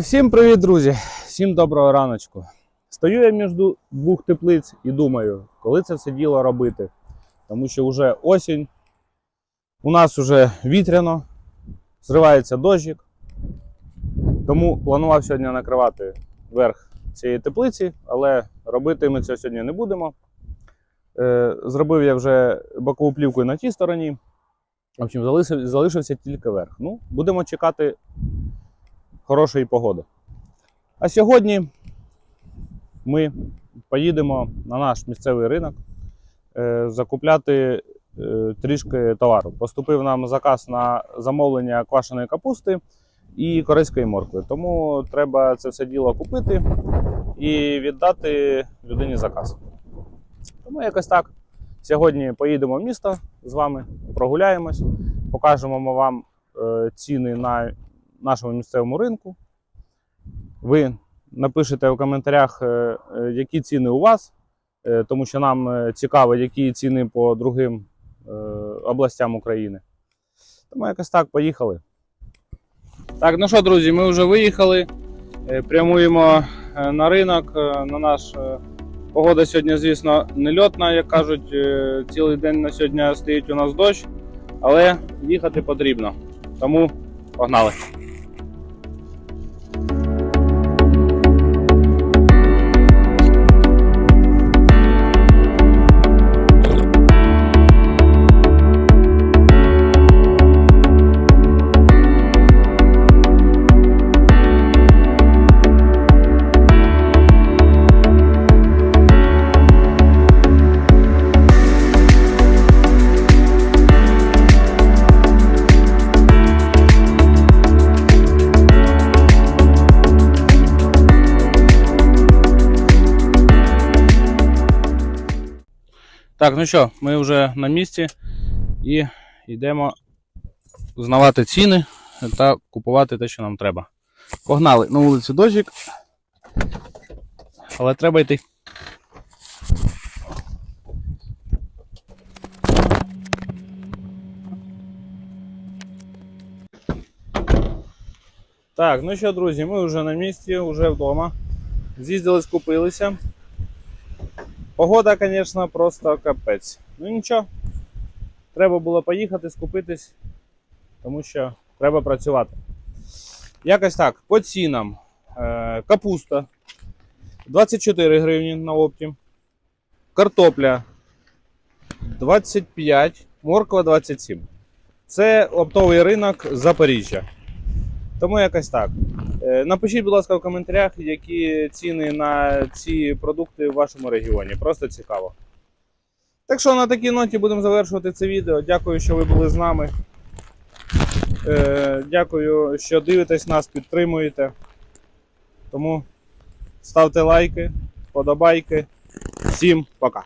Всім привіт, друзі! Всім доброго раночку. Стою я між двох теплиць і думаю, коли це все діло робити. Тому що вже осінь, у нас вже вітряно, зривається дощик. Тому планував сьогодні накривати верх цієї теплиці, але робити ми це сьогодні не будемо. Е, Зробив я вже бокову плівку на тій стороні. В общем, залишився тільки верх. Ну, будемо чекати хорошої погоди. А сьогодні ми поїдемо на наш місцевий ринок е, закупляти е, трішки товару. Поступив нам заказ на замовлення квашеної капусти і корейської моркви. Тому треба це все діло купити і віддати людині заказ. Тому якось так. Сьогодні поїдемо в місто з вами, прогуляємось, покажемо вам е, ціни на нашому місцевому ринку. Ви напишете в коментарях, е, е, які ціни у вас, е, тому що нам цікаво, які ціни по другим областям України. Тому якось так, поїхали. Так, ну що, друзі, ми вже виїхали. Прямуємо на ринок, на наш. Погода сьогодні, звісно, не льотна, як кажуть, цілий день на сьогодні стоїть у нас дощ, але їхати потрібно. Тому погнали. Так, ну що, ми вже на місці і йдемо знавати ціни та купувати те, що нам треба. Погнали на вулиці дощик. Але треба йти. Так, ну що, друзі, ми вже на місці, вже вдома. З'їздили, скупилися. Погода, звісно, просто капець. Ну нічого. Треба було поїхати, скупитись, тому що треба працювати. Якось так, по цінам. Е, капуста 24 гривні на опті. Картопля 25, морква 27. Це оптовий ринок Запоріжжя. Тому якось так. Е, Напишіть, будь ласка, в коментарях, які ціни на ці продукти в вашому регіоні. Просто цікаво. Так що на такій ноті будемо завершувати це відео. Дякую, що ви були з нами. Е, Дякую, що дивитесь нас, підтримуєте. Тому ставте лайки, подобайки. Всім пока!